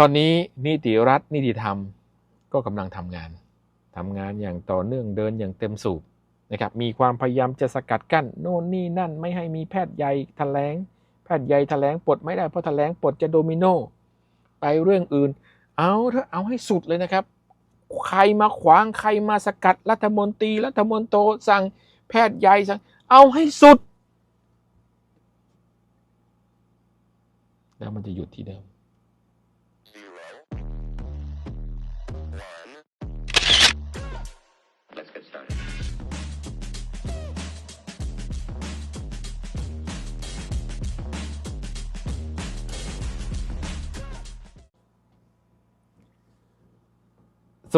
ตอนนี้นิติรัฐนิติธรรมก็กำลังทำงานทำงานอย่างต่อเนื่องเดินอย่างเต็มสูบนะครับมีความพยายามจะสกัดกั้นโน่นนี่นั่นไม่ให้มีแพทย์ใหญ่แถลงแพทย์ใหญ่แถลงปลดไม่ได้เพราะแถลงปลดจะโดมิโนไปเรื่องอื่น เอาเถอะเอาให้สุดเลยนะครับ ใครมาขวางใครมาสกัดรัฐมนตรีรัฐมนตรีสั่งแพทย์ใหญ่สั่งเอาให้สุด แล้วมันจะหยุดที่เดิม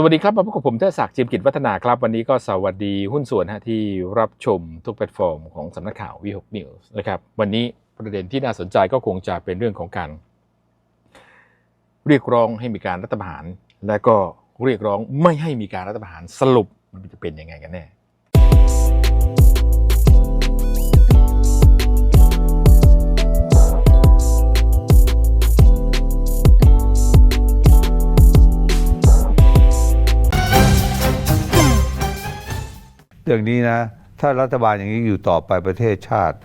สวัสดีครับมาพบกับผมเทศศักดิ์จิมกิจวัฒนาครับ วันนี้ก็สวัสดีหุ้นส่วนฮะที่รับชมทุกแพลตฟอร์มของสำนักข่าววีหกนิวส์นะครับวันนี้ประเด็นที่น่าสนใจก็คงจะเป็นเรื่องของการ เรียกร้องให้มีการรัฐประหาร และก็เรียกร้องไม่ให้มีการรัฐประหารสรุปมันจะเป็นยังไงกันแน่ เรื่องนี้นะ ถ้ารัฐบาลอย่างนี้อยู่ต่อไปประเทศชาติ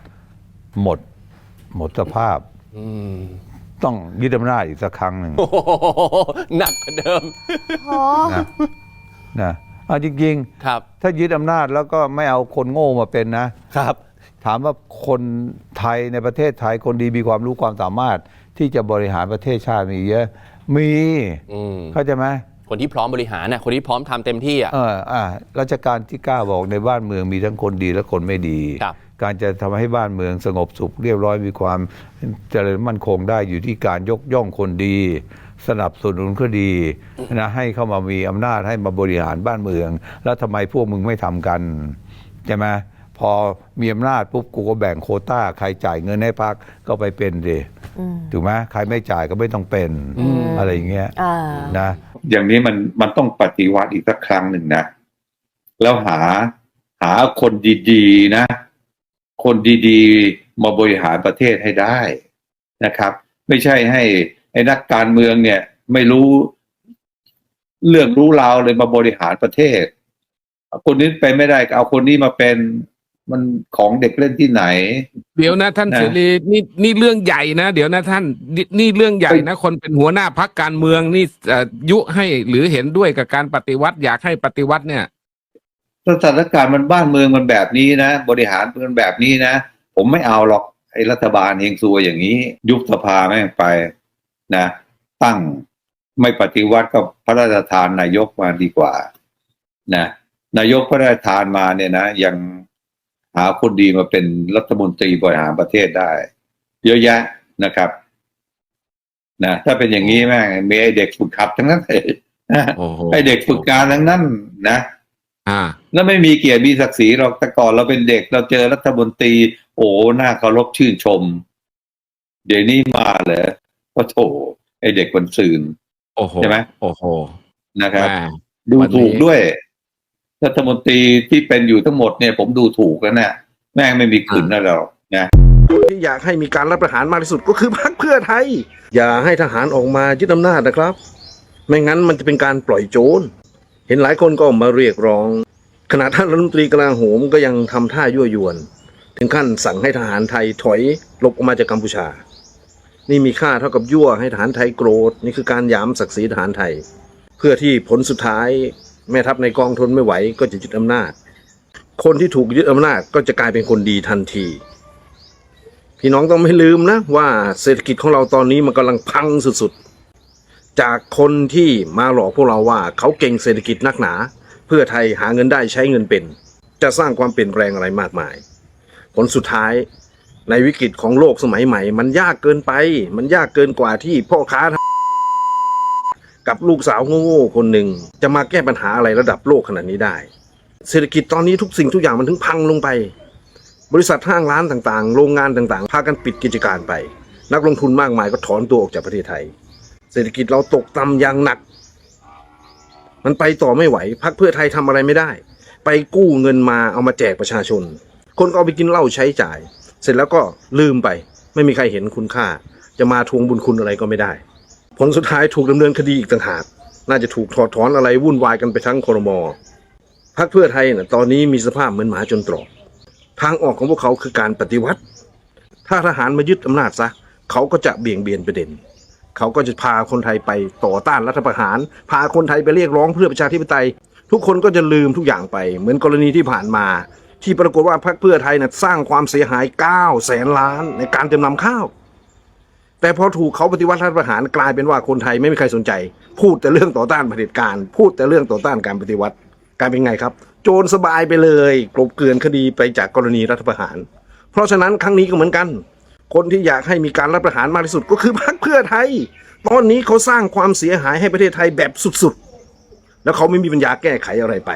หมด หมดสภาพต้องยึดอำนาจอีกสักครั้งหนึ่งโอ้โหหนักกว่าเดิม โอ้นะนะเอาจริง ครับ ๆ ถ้ายึดอำนาจแล้วก็ไม่เอาคนโง่มาเป็นนะ ครับ ถามว่าคนไทยในประเทศไทยคนดีมีความรู้ความสามารถที่จะบริหารประเทศชาติมีเยอะ มี อืม เข้าใจไหม คนที่พร้อมบริหารน่ะคนที่พร้อมทำเต็มที่อะเอออ่ารัชกาลที่9บอกในบ้านเมืองมีทั้งคนดีและคนไม่ดี ครับการจะทำให้บ้านเมืองสงบสุขเรียบร้อยมีความเจริญมั่นคงได้อยู่ที่การยกย่องคนดี สนับสนุนก็ดีนะให้เข้ามามีอำนาจให้มาบริหารบ้านเมือง แล้วทำไมพวกมึงไม่ทำกันใช่ไหมพอมีอำนาจปุ๊บกูก็แบ่งโควต้า ใครจ่ายเงินให้พักก็ไปเป็นดิถูกไหมใครไม่จ่ายก็ไม่ต้องเป็นอะไรอย่างเงี้ยอ่านะ อย่างนี้มันมันต้องปฏิวัติอีกสักครั้งหนึ่งนะ แล้วหาหาคนดีๆนะ คนดีๆ มาบริหารประเทศให้ได้นะครับ ไม่ใช่ให้ไอ้นักการเมืองเนี่ย ไม่รู้เรื่องรู้ราวเลยมาบริหารประเทศ คนนี้ไปไม่ได้ก็เอาคนนี้มาเป็น มันของเด็กเล่นที่ไหน เดี๋ยวนะท่านนะ เสรีนี่นี่เรื่องใหญ่นะ เดี๋ยวนะท่านนี่นี่เรื่องใหญ่นะคนเป็นหัวหน้าพักการเมืองนี่เอ่อยุให้หรือเห็นด้วยกับการปฏิวัติอยากให้ปฏิวัติเนี่ย สถานการณ์มันบ้านเมืองมันแบบนี้นะ บริหารมันแบบนี้นะ ผมไม่เอาหรอกไอ้รัฐบาลเฮงซวยอย่างนี้ ยุบสภาแม่งไปนะ ตั้งไม่ปฏิวัติก็พระราชทานนายกมาดีกว่า นะนายกพระราชทานมาเนี่ยนะยัง หาคนดีมาเป็นรัฐมนตรีบริหารประเทศได้ เยอะแยะนะครับนะถ้าเป็นอย่างนี้แม่งมีไอเด็กฝึกขับทั้งนั้นเลยนะโอ้โหไอเด็กฝึกงานทั้งนั้นนะอ่าแล้วไม่มีเกียรติมีศักดิ์ศรีหรอกแต่ก่อนเราเป็นเด็กเราเจอรัฐมนตรี โอ้น่าเคารพชื่นชม เดี๋ยวนี้มาเลยก็โถไอเด็กคนซืนโอ้โหใช่ไหมโอ้โหนะครับแม่ดูวันนี้ถูกด้วย รัฐมนตรีที่เป็นอยู่ทั้งหมดเนี่ยผมดูถูกแล้วเนี่ยแม่งไม่มีขืนนะเรานะที่อยากให้มีการรัฐประหารมากที่สุดก็คือพรรคเพื่อไทย อย่าให้ทหารออกมายึดอำนาจนะครับ ไม่งั้นมันจะเป็นการปล่อยโจรเห็นหลายคนก็ออกมาเรียกร้อง ขณะท่านรัฐมนตรีกลาโหมก็ยังทำท่ายั่วยวน ถึงขั้นสั่งให้ทหารไทยถอยหลบออกมาจากกัมพูชา นี่มีค่าเท่ากับยั่วให้ทหารไทยโกรธนี่คือการหยามศักดิ์ศรีทหารไทย เพื่อที่ผลสุดท้าย แม่ทัพในกองทนไม่ไหวก็จะยึดอำนาจ คนที่ถูกยึดอำนาจก็จะกลายเป็นคนดีทันที พี่น้องต้องไม่ลืมนะว่าเศรษฐกิจของเราตอนนี้มันกำลังพังสุดๆ จากคนที่มาหลอกพวกเราว่าเขาเก่งเศรษฐกิจนักหนา เพื่อไทยหาเงินได้ใช้เงินเป็น จะสร้างความเปลี่ยนแปลงอะไรมากมาย ผลสุดท้ายในวิกฤตของโลกสมัยใหม่ มันยากเกินไป มันยากเกินกว่าที่พ่อค้า กับลูกสาวโง่ๆคนหนึ่งจะมาแก้ปัญหาอะไรระดับโลกขนาดนี้ได้ เศรษฐกิจตอนนี้ทุกสิ่งทุกอย่างมันถึงพังลงไป บริษัทห้างร้านต่างๆ โรงงานต่างๆ พากันปิดกิจการไป นักลงทุนมากมายก็ถอนตัวออกจากประเทศไทย เศรษฐกิจเราตกต่ำอย่างหนัก มันไปต่อไม่ไหวพักเพื่อไทยทำอะไรไม่ได้ ไปกู้เงินมาเอามาแจกประชาชน คนก็เอาไปกินเหล้าใช้จ่าย เสร็จแล้วก็ลืมไป ไม่มีใครเห็นคุณค่า จะมาทวงบุญคุณอะไรก็ไม่ได้ ผลสุดท้ายถูกดำเนินคดีอีกต่างหาก น่าจะถูกถอดถอนอะไรวุ่นวายกันไปทั้งครมพรรคเพื่อไทยน่ะตอนนี้มีสภาพเหมือนหมาจนตรอกทางออกของพวกเขาคือการปฏิวัติ ถ้าทหารมายึดอำนาจซะ เขาก็จะเบี่ยงเบียนประเด็น เขาก็จะพาคนไทยไปต่อต้านรัฐประหาร พาคนไทยไปเรียกร้องเพื่อประชาธิปไตย ทุกคนก็จะลืมทุกอย่างไป เหมือนกรณีที่ผ่านมา ที่ปรากฏว่าพรรคเพื่อไทยน่ะสร้างความเสียหาย9แสนล้านในการจำนำข้าว แต่พอถูกเขาปฏิวัติรัฐประหารกลายเป็นว่าคนไทยไม่มีใครสนใจ พูดแต่เรื่องต่อต้านเผด็จการ พูดแต่เรื่องต่อต้านการปฏิวัติกลายเป็นไงครับ โจรสบายไปเลยกลบเกลื่อนคดีไปจากกรณีรัฐประหาร เพราะฉะนั้นครั้งนี้ก็เหมือนกัน คนที่อยากให้มีการรัฐประหารมากที่สุดก็คือพรรคเพื่อไทย ตอนนี้เขาสร้างความเสียหายให้ประเทศไทยแบบสุดๆ แล้วเขาไม่มีปัญญาแก้ไขอะไรไป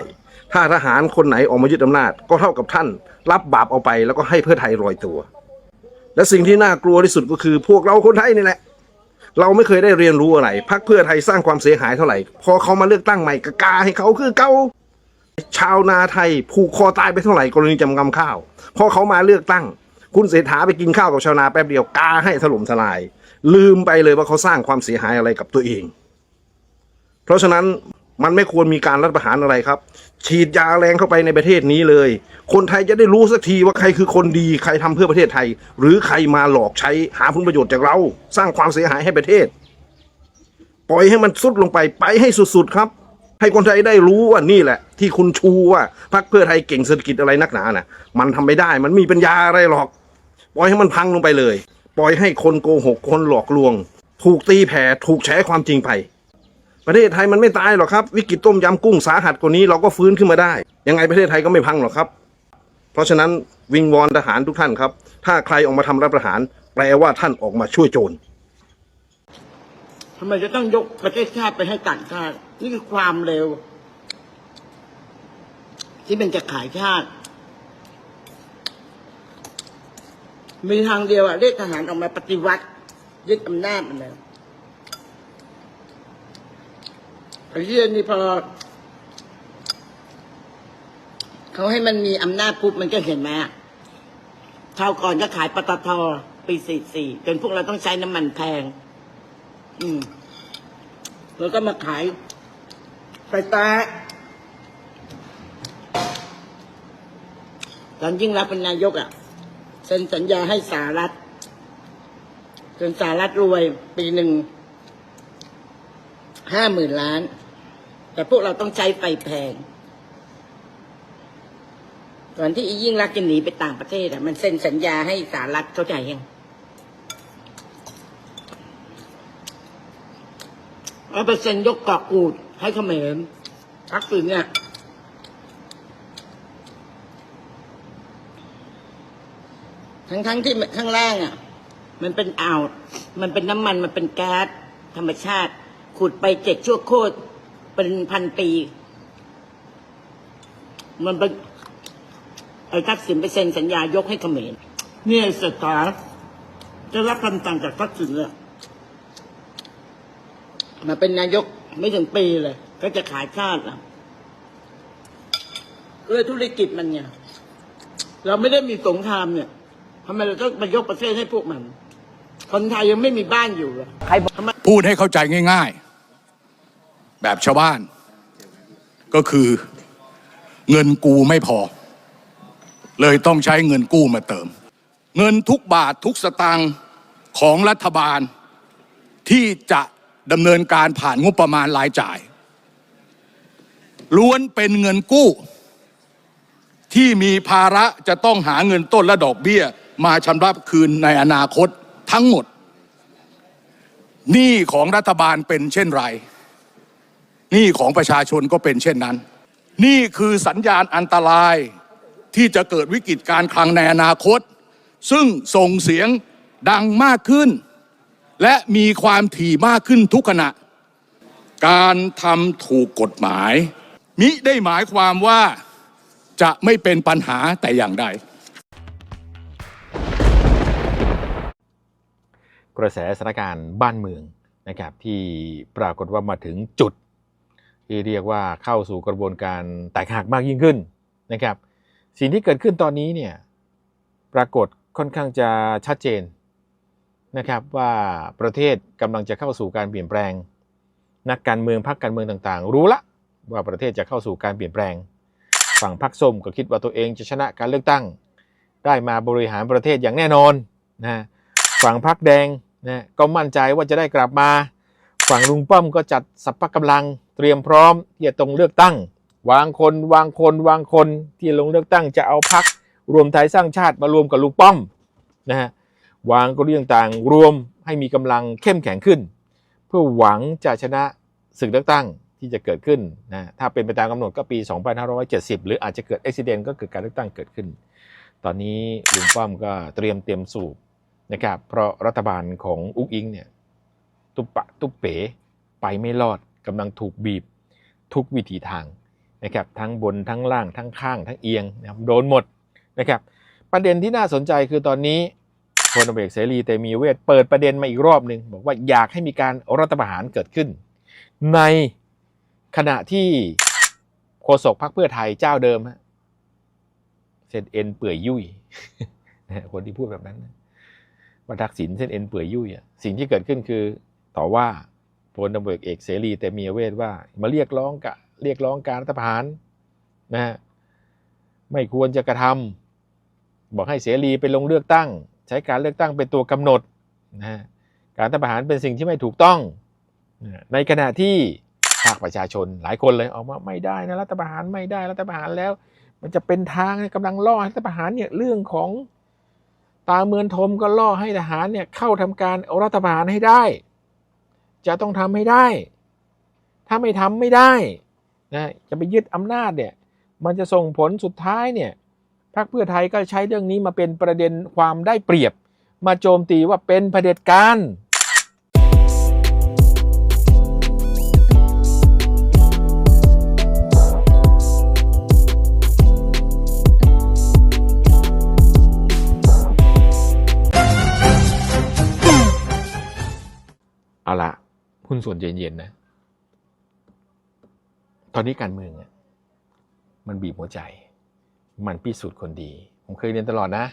ถ้าทหารคนไหนออกมายึดอำนาจก็เท่ากับท่าน รับบาปเอาไปแล้วก็ให้เพื่อไทยลอยตัว และสิ่งที่น่ากลัวที่สุดก็คือ พวกเราคนไทยนี่แหละ เราไม่เคยได้เรียนรู้อะไรพรรคเพื่อไทยสร้างความเสียหายเท่าไหร่ พอเขามาเลือกตั้งใหม่กกาให้เขาคือเก่าชาวนาไทยผูกคอตายไปเท่าไหร่กรณีจำกำข้าว พอเขามาเลือกตั้ง คุณเศรษฐาไปกินข้าวกับชาวนาแป๊บเดียวกาให้ถล่มทลาย ลืมไปเลยว่าเขาสร้างความเสียหายอะไรกับตัวเอง เพราะฉะนั้น มันไม่ควรมีการรัฐประหารอะไรครับ ฉีดยาแรงเข้าไปในประเทศนี้เลย คนไทยจะได้รู้สักทีว่าใครคือคนดีใครทำเพื่อประเทศไทย หรือใครมาหลอกใช้หาผลประโยชน์จากเรา สร้างความเสียหายให้ประเทศ ปล่อยให้มันสุดลงไปไปให้สุดๆครับ ให้คนไทยได้รู้ว่านี่แหละ ที่คุณชูว่าพรรคเพื่อไทยเก่งเศรษฐกิจอะไรนักหนาน่ะ มันทำไม่ได้มันมีปัญญาอะไรหรอก ปล่อยให้มันพังลงไปเลย ปล่อยให้คนโกหกคนหลอกลวง ถูกตีแผ่ถูกแฉความจริงไป ประเทศไทยมันไม่ตายหรอกครับ วิกฤตต้มยำกุ้งสาหัสกว่านี้เราก็ฟื้นขึ้นมาได้ ยังไงประเทศไทยก็ไม่พังหรอกครับ เพราะฉะนั้นวิงวอนทหารทุกท่านครับ ถ้าใครออกมาทำรัฐประหาร แปลว่าท่านออกมาช่วยโจรทำไมจะต้องยกประเทศชาติไปให้ต่างชาติ นี่คือความเร็ว ที่เป็นจะขายชาติ มีทางเดียวอะเรียกทหารออกมาปฏิวัติยึดอำนาจมันเลย ไอ้เรื่องนี้พอเขาให้มันมีอำนาจปุ๊บมันก็เห็นไหมชาวก่อนก็ขายปตทปีสี่สี่จนพวกเราต้องใช้น้ำมันแพง อืม แล้วก็มาขายไฟฟ้าตอนยิ่งรับเป็นนายกอะเซ็นสัญญาให้สารัฐจนสารัฐรวยปีหนึ่ง ห้าหมื่นล้าน แต่พวกเราต้องใช้ไฟแพงก่อนที่อียิ่งรักจะหนีไปต่างประเทศอะมันเซ็นสัญญาให้สารัฐเข้าใจยังเอาไปเซ็นยกเกาะกูด ให้เขมรทักษิณเนี่ยทั้งทั้งๆที่ข้างล่างอะ มันเป็นอ่าว มันเป็นน้ำมัน มันเป็นแก๊สธรรมชาติ ขุดไปเจ็ดชั่วโคตรเป็นพันปี มันเป็นไอ้ทักษิณไปเซ็นสัญญายกให้เขมรเนี่ยเศรษฐาจะรับคำสั่งจากทักษิณเลยมาเป็นนายกไม่ถึงปีเลย ก็จะขายชาติแล้วเออธุรกิจมันเนี่ย เราไม่ได้มีสงครามเนี่ยทำไมเราต้องไปยกประเทศให้พวกมัน คนไทยยังไม่มีบ้านอยู่เลยใครบอกทำไมพูดให้เข้าใจง่าย ๆ แบบชาวบ้าน ก็คือเงินกูไม่พอ เลยต้องใช้เงินกู้มาเติม เงินทุกบาททุกสตางค์ของรัฐบาลที่จะดำเนินการผ่านงบประมาณรายจ่าย ล้วนเป็นเงินกู้ ที่มีภาระจะต้องหาเงินต้นและดอกเบี้ย มาชำระคืนในอนาคตทั้งหมดหนี้ของรัฐบาลเป็นเช่นไร หนี้ของประชาชนก็เป็นเช่นนั้น นี่คือสัญญาณอันตรายที่จะเกิดวิกฤตการคลังในอนาคต ซึ่งส่งเสียงดังมากขึ้น และมีความถี่มากขึ้นทุกขณะ การทำถูกกฎหมาย มิได้หมายความว่าจะไม่เป็นปัญหาแต่อย่างใดกระแสสถานการณ์บ้านเมืองนะครับที่ปรากฏว่ามาถึงจุด ที่เรียกว่าเข้าสู่กระบวนการแตกหักมากยิ่งขึ้นนะครับ สิ่งที่เกิดขึ้นตอนนี้เนี่ยปรากฏค่อนข้างจะชัดเจนนะครับว่าประเทศกำลังจะเข้าสู่การเปลี่ยนแปลง นักการเมืองพรรคการเมืองต่างๆ รู้ละว่าประเทศจะเข้าสู่การเปลี่ยนแปลง ฝั่งพรรคส้มก็คิดว่าตัวเองจะชนะการเลือกตั้ง ได้มาบริหารประเทศอย่างแน่นอนนะฝั่งพรรคแดงนะก็มั่นใจว่าจะได้กลับมา ฝั่งลุงป้อมก็จัดสัพพะกำลัง เตรียมพร้อมที่จะตรงเลือกตั้ง วางคนวางคนวางคนที่ลงเลือกตั้งจะเอาพักรวมไทยสร้างชาติมารวมกับลุงป้อมนะฮะวางกลยุทธ์ต่างๆ รวมให้มีกำลังเข้มแข็งขึ้น เพื่อหวังจะชนะศึกเลือกตั้งที่จะเกิดขึ้นนะถ้าเป็นไปตามกำหนดก็ปี 2570 หรืออาจจะเกิดอุบิเหตุก็คือการเลือกตั้งเกิดขึ้น ตอนนี้ลุงป้อมก็เตรียมเตรียมสูบนะครับเพราะรัฐบาลของอุ้งอิงเนี่ย ตุปะตุบเป๋ไปไม่รอด กำลังถูกบีบทุกวิถีทางนะครับทั้งบนทั้งล่างทั้งข้างทั้งเอียงนะครับโดนหมดนะครับประเด็นที่น่าสนใจคือตอนนี้พลตเอกเสรีเตมีเวทเปิดประเด็นมาอีกรอบหนึ่งบอกว่าอยากให้มีการรัฐประหารเกิดขึ้น ในขณะที่โฆษกพรรคเพื่อไทยเจ้าเดิมฮะเส้นเอ็นเปื่อยยุ่ยคนที่พูดแบบนั้นนะว่าทักษิณเส้นเอ็นเปื่อยยุ่ยสิ่งที่เกิดขึ้นคือต่อว่า พลตำรวจเอกเสรีแต่มียเวทว่า มาเรียกร้องกะเรียกร้องการรัฐประหารนะฮะไม่ควรจะกระทำบอกให้เสรีไปลงเลือกตั้ง ใช้การเลือกตั้งเป็นตัวกำหนดนะฮะการรัฐประหารเป็นสิ่งที่ไม่ถูกต้อง ในขณะที่ภาคประชาชนหลายคนเลยออกมาไม่ได้นะรัฐประหารไม่ได้รัฐประหารแล้ว มันจะเป็นทางให้กำลังล่อให้รัฐประหารเนี่ยเรื่องของตาเมือนทมก็ล่อให้ทหารเนี่ยเข้าทำการเอารัฐประหารให้ได้ จะต้องทำให้ได้ ถ้าไม่ทำไม่ได้นะจะไปยึดอำนาจเนี่ยมันจะส่งผลสุดท้ายเนี่ยพรรคเพื่อไทยก็ใช้เรื่องนี้มาเป็นประเด็นความได้เปรียบ มาโจมตีว่าเป็นเผด็จการเอาละ หุ้นส่วนเย็นๆนะ ตอนนี้การเมืองมันบีบหัวใจ มันพิสูจน์คนดี ผมเคยเรียนตลอดนะ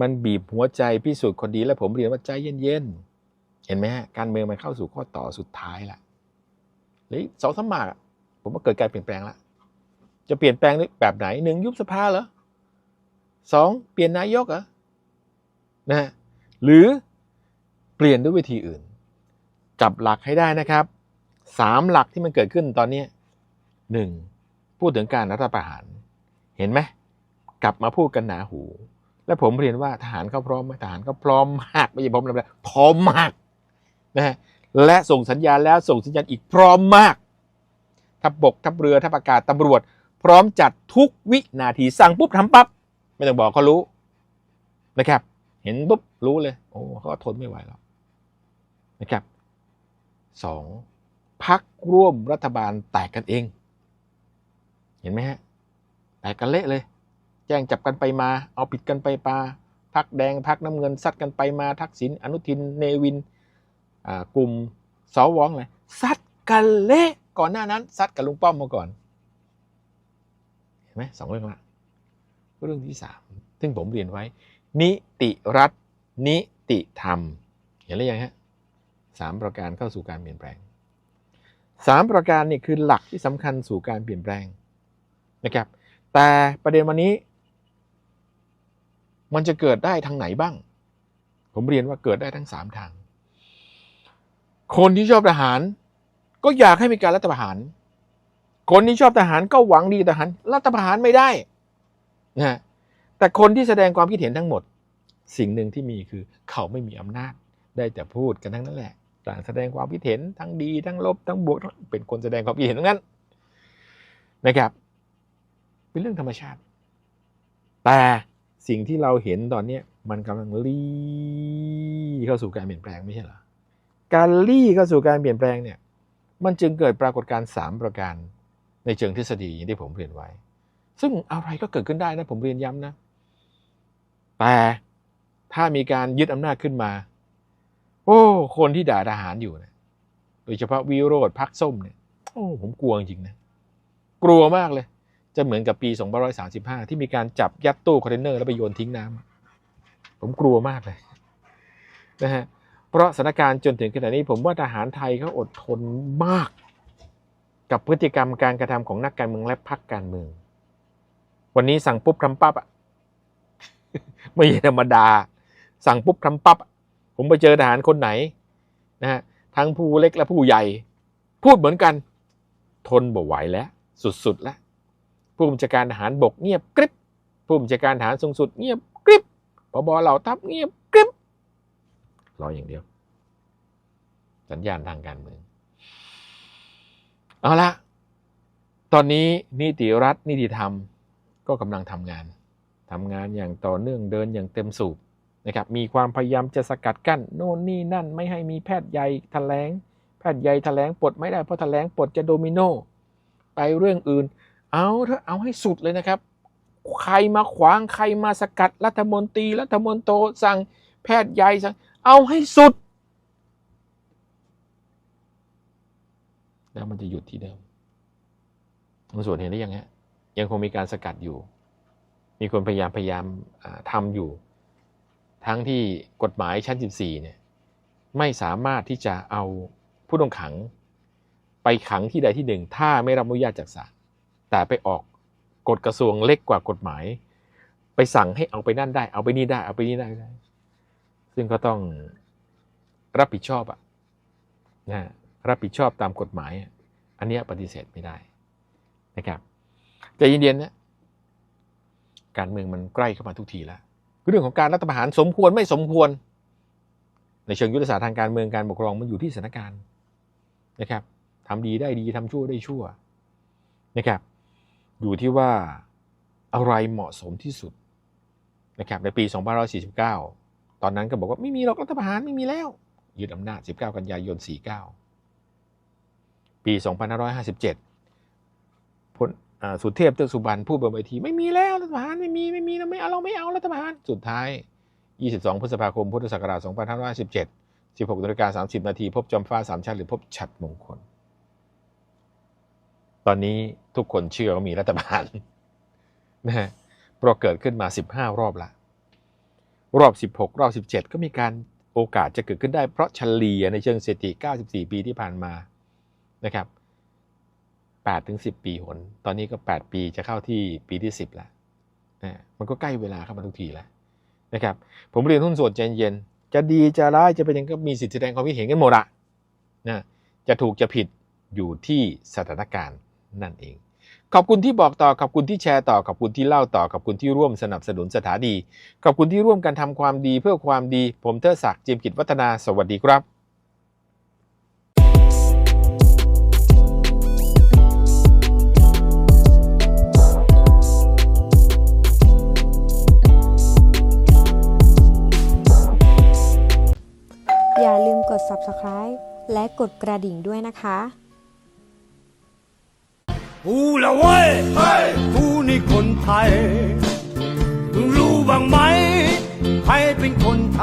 มันบีบหัวใจพิสูจน์คนดี แล้วผมเรียนว่าใจเย็นๆ เห็นไหมฮะ การเมืองมันเข้าสู่ข้อต่อสุดท้ายละหรือสองสมหมากอะผมว่าเกิดการเปลี่ยนแปลงละจะเปลี่ยนแปลงแบบไหนหนึ่งยุบสภาเหรอสองเปลี่ยนนายกเหรอนะฮะหรือเปลี่ยนด้วยวิธีอื่น จับหลักให้ได้นะครับสามหลักที่มันเกิดขึ้นตอนนี้หนึ่งพูดถึงการรัฐประหาร เห็นไหมกลับมาพูดกันหนาหู และผมเรียนว่าทหารเขาพร้อมไหมทหารเขาพร้อมมากไม่ใช่ผมนะพร้อมมากนะฮะและส่งสัญญาณแล้วส่งสัญญาณอีกพร้อมมากทัพบกทัพเรือทัพอากาศตำรวจ พร้อมจัดทุกวินาทีสั่งปุ๊บทำปั๊บไม่ต้องบอกเขารู้นะครับ เห็นปุ๊บรู้เลย โอ้เขาทนไม่ไหวแล้วนะครับ สองพักร่วมรัฐบาลแตกกันเอง เห็นไหมฮะ แตกกันเละเลย แจ้งจับกันไปมา เอาผิดกันไปมาพักแดงพักน้ำเงินซัดกันไปมาทักษิณอนุทินเนวินกลุ่มสวองเลยซัดกันเละก่อนหน้านั้นซัดกับลุงป้อมมาก่อน เห็นไหมสองเรื่องละเรื่องที่สามซึ่งผมเรียนไว้ นิติรัฐ นิติธรรม เห็นหรือยังฮะ สามประการเข้าสู่การเปลี่ยนแปลงสามประการนี่คือหลักที่สำคัญสู่การเปลี่ยนแปลงนะครับ แต่ประเด็นวันนี้ มันจะเกิดได้ทางไหนบ้าง ผมเรียนว่าเกิดได้ทั้งสามทาง คนที่ชอบทหาร ก็อยากให้มีการรัฐประหาร คนที่ชอบทหารก็หวังดีทหาร รัฐประหารไม่ได้นะแต่คนที่แสดงความคิดเห็นทั้งหมด สิ่งหนึ่งที่มีคือเขาไม่มีอำนาจได้แต่พูดกันทั้งนั้นแหละ ต่างแสดงความคิดเห็นทั้งดีทั้งลบทั้งบวกเป็นคนแสดงความคิดเห็นทั้งนั้นนะครับ เป็นเรื่องธรรมชาติ แต่สิ่งที่เราเห็นตอนเนี้มันกำลังลี่เข้าสู่การเปลี่ยนแปลงไม่ใช่เหรอการลี่เข้าสู่การเปลี่ยนแปลงเนี่ย มันจึงเกิดปรากฏการณ์สามประการในเชิงทฤษฎีอย่างที่ผมเรียนไว้ ซึ่งอะไรก็เกิดขึ้นได้นะผมเรียนย้ำนะ แต่ถ้ามีการยึดอำนาจขึ้นมา โอ้ คนที่ด่าทหารอยู่นะโดยเฉพาะวิโรธพักส้มเนี่ยโอ้ผมกลัวจริงนะ กลัวมากเลย จะเหมือนกับปี 2535 ที่มีการจับยัดตู้คอนเทนเนอร์แล้วไปโยนทิ้งน้ำผมกลัวมากเลยนะฮะเพราะสถานการณ์จนถึงขณะนี้ผมว่าทหารไทยเขาอดทนมาก กับพฤติกรรมการกระทำของนักการเมืองและพรรคการเมือง วันนี้สั่งปุ๊บทำปั๊บอะไม่ธรรมดา สั่งปุ๊บทำปั๊บอะ ผมไปเจอทหารคนไหนนะฮะทั้งผู้เล็กและผู้ใหญ่ พูดเหมือนกัน ทนบ่ไหวแล้ว สุดๆแล้วผู้บัญชาการทหารบกเงียบกริบผู้บัญชาการทหารสูงสุดเงียบกริบพบเหล่าทัพเงียบกริบรออย่างเดียว สัญญาณทางการเมืองเอาละตอนนี้นิติรัฐนิติธรรมก็กำลังทำงานทำงานอย่างต่อเนื่องเดินอย่างเต็มสูบ นะครับมีความพยายามจะสกัดกั้นโน่นนี่นั่นไม่ให้มีแพทย์ใหญ่แถลง แพทย์ใหญ่แถลงปลดไม่ได้เพราะแถลงปลดจะโดมิโนไปเรื่องอื่น เอาเถอะเอาให้สุดเลยนะครับ ใครมาขวางใครมาสกัดรัฐมนตรีรัฐมนตรสั่งแพทย์ใหญ่สั่งเอาให้สุด แล้วมันจะหยุดที่เดิมบางส่วนเห็นได้ยังฮะยังคงมีการสกัดอยู่ มีคนพยายามพยายามอ่าทำอยู่ ทั้งที่กฎหมายชั้น 14 เนี่ยไม่สามารถที่จะเอาผู้ต้องขัง ไปขังที่ใดที่หนึ่ง ถ้าไม่รับอนุญาตจากศาลแต่ไปออกกฎกระทรวงเล็กกว่ากฎหมาย ไปสั่งให้เอาไปนั่นได้ เอาไปนี่ได้ เอาไปนี่ได้ได้ ซึ่งก็ต้องรับผิดชอบอะนะรับผิดชอบตามกฎหมายอะอันนี้ปฏิเสธไม่ได้นะครับใจเย็นๆนะการเมืองมันใกล้เข้ามาทุกทีแล้ว เรื่องของการรัฐประหารสมควรไม่สมควร ในเชิงยุทธศาสตร์ทางการเมืองการปกครองมันอยู่ที่สถานการณ์นะครับทำดีได้ดีทำชั่วได้ชั่วนะครับ อยู่ที่ว่าอะไรเหมาะสมที่สุดนะครับในปี2549 ตอนนั้นก็บอกว่าไม่มีหรอกรัฐประหารไม่มีแล้ว ยึดอำนาจ 19 กันยายน 49 ปี 2557 สุเทพเทือกสุบรรณพูดบนเวทีไม่มีแล้วรัฐประหารไม่มีไม่มีเราไม่เอาเราไม่เอารัฐประหารสุดท้าย 22 พฤษภาคมพุทธศักราช2517 16นาฬิกา30 นาที พบจอมฟ้าสามชาติหรือพบฉัดมงคล ตอนนี้ทุกคนเชื่อว่ามีรัฐประหารนะฮะเพราะเกิดขึ้นมา 15 รอบละ รอบ 16 รอบ 17 ก็มีการโอกาสจะเกิดขึ้นได้เพราะเฉลี่ยในเชิงสถิติ 94 ปีที่ผ่านมานะครับ 8ถึง10 ปีหน ตอนนี้ก็ 8 ปีจะเข้าที่ปีที่ 10 แล้วนะมันก็ใกล้เวลาเข้ามาทุกทีแล้วนะครับ ผมเรียนหุ้นส่วนใจเย็น จะดีจะร้ายจะเป็นยังก็มีสิทธิแสดงความคิดเห็นกันหมดอะนะจะถูกจะผิดอยู่ที่สถานการณ์นั่นเอง ขอบคุณที่บอกต่อ ขอบคุณที่แชร์ต่อ ขอบคุณที่เล่าต่อ ขอบคุณที่ร่วมสนับสนุนสถานีขอบคุณที่ร่วมกันทำความดีเพื่อความดี ผมเทอศักดิ์จิมกิจวัฒนา สวัสดีครับ กด subscribe และกดกระดิ่งด้วยนะคะกูละเว้ยกูนี่คนไทยมึงรู้บ้างไหม ใครเป็นคนท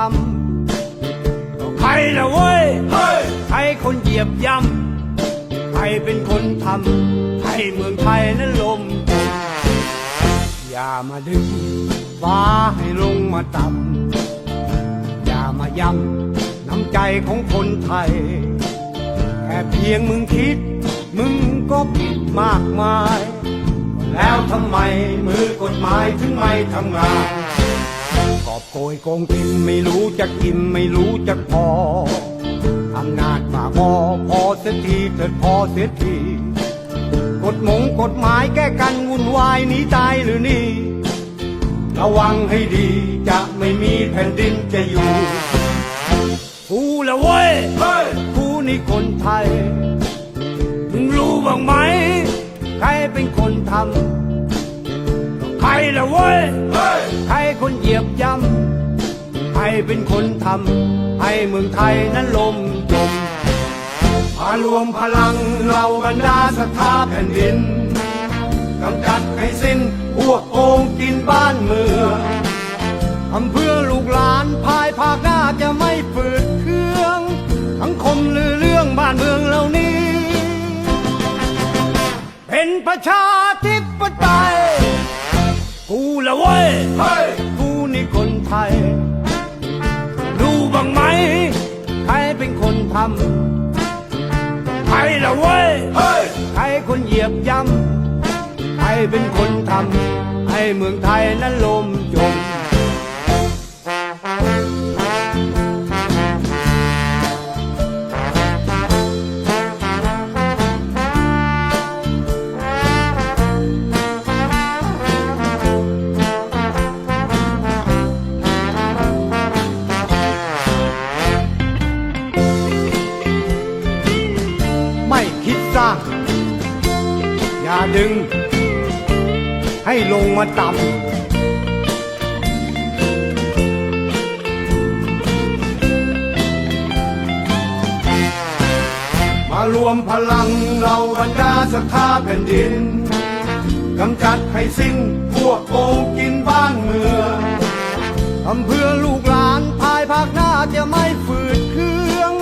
ำใครละเว้ยใครคนเหยียบย่ำใครเป็นคนทำให้เมืองไทยนั้นลมอย่ามาดึงฟ้าให้ลงมาต่ำอย่ามาย้ำ น้ำใจของคนไทย แค่เพียงมึงคิด มึงก็ผิดมากมาย แล้วทำไมมือกฎหมายถึงไม่ทำงานกอบโกยโกงกินไม่รู้จะกินไม่รู้จะพออำนาจมาพอพอเสียทีเถิดพอเสียทีกฎมงกฎหมายแก้กันวุ่นวายหนีตายหรือนี่ ระวังให้ดีจะไม่มีแผ่นดินจะอยู่ กูละเว้ยกูนี่คนไทย มึงรู้บ้างไหม ใครเป็นคนทำ ใครละเว้ย ใครคนเหยียบย่ำ ใครเป็นคนทำ ให้เมืองไทยนั้นลมจมมารวมพลังเราบรรดาสถาแผ่นดินกำจัดให้สิ้นพวกโกงกินบ้านเมืองทำเพื่อลูกหลานภายภาคหน้าจะไม่ ประชาธิปไตย กูละเว้ยกูนี่คนไทย รู้บ้างไหม ใครเป็นคนทำใครละเว้ยใครคนเหยียบย่ำใครเป็นคนทำให้เมืองไทยนั้นลมจม มาตำมารวมพลังเราบรรดาศรัทธาแผ่นดินกำจัดให้สิ้นพวกโกงกินบ้านเมืองทำเพื่อลูกหลานภายภาคหน้าจะไม่ฝืดเคือง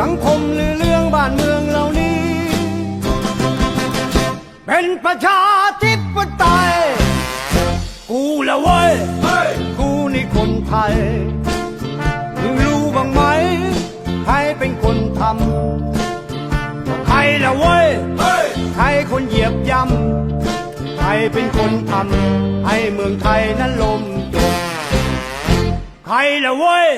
สังคมหรือเรื่องบ้านเมืองเหล่านี้ เป็นประชาธิปไตย ละเว้ยกูนี่คนไทยมึงรู้บ้างไหมใครเป็นคนทำใครละเว้ยใครคนเหยียบย่ำใครเป็นคนทำให้เมืองไทยนั้นลมจมใครละเว้ย